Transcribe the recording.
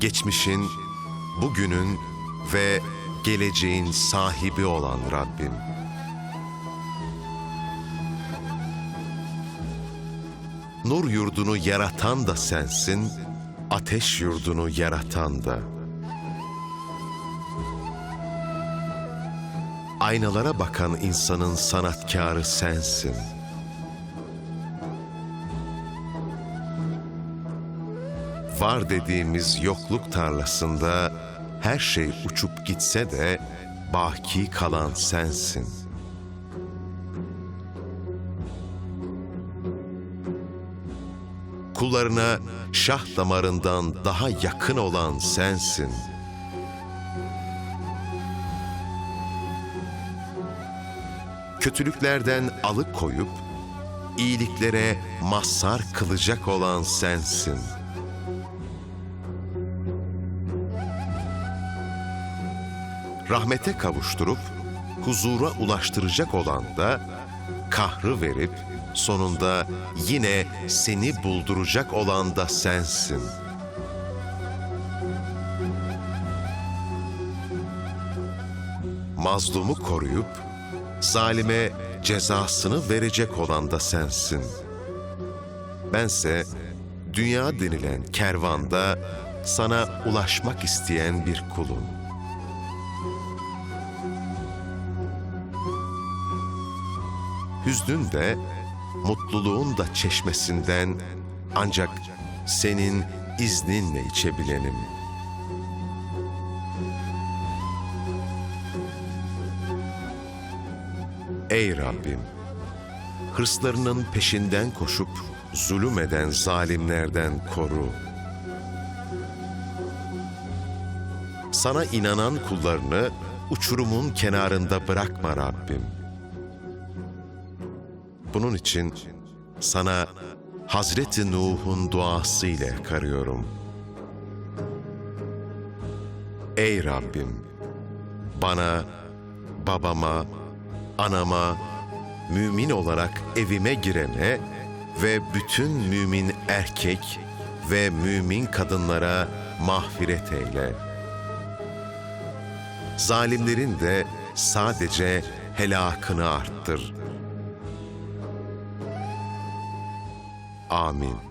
geçmişin, bugünün ve geleceğin sahibi olan Rabbim. Nur yurdunu yaratan da sensin, ateş yurdunu yaratan da. Aynalara bakan insanın sanatkarı sensin. Var dediğimiz yokluk tarlasında her şey uçup gitse de baki kalan sensin. Kullarına şah damarından daha yakın olan sensin. Kötülüklerden alıkoyup iyiliklere mazhar kılacak olan sensin. Rahmete kavuşturup huzura ulaştıracak olan da kahrı verip sonunda yine seni bulduracak olan da sensin. Mazlumu koruyup zalime cezasını verecek olan da sensin. Bense dünya denilen kervanda sana ulaşmak isteyen bir kulum. Hüznün de, mutluluğun da çeşmesinden ancak senin izninle içebilenim. Ey Rabbim! Hırslarının peşinden koşup zulüm eden zalimlerden koru. Sana inanan kullarını uçurumun kenarında bırakma Rabbim. Bunun için sana Hazreti Nuh'un duası ile yakarıyorum. Ey Rabbim! Bana, babama, anama, mümin olarak evime girene ve bütün mümin erkek ve mümin kadınlara mağfiret eyle. Zalimlerin de sadece helakını arttır.'' Amin.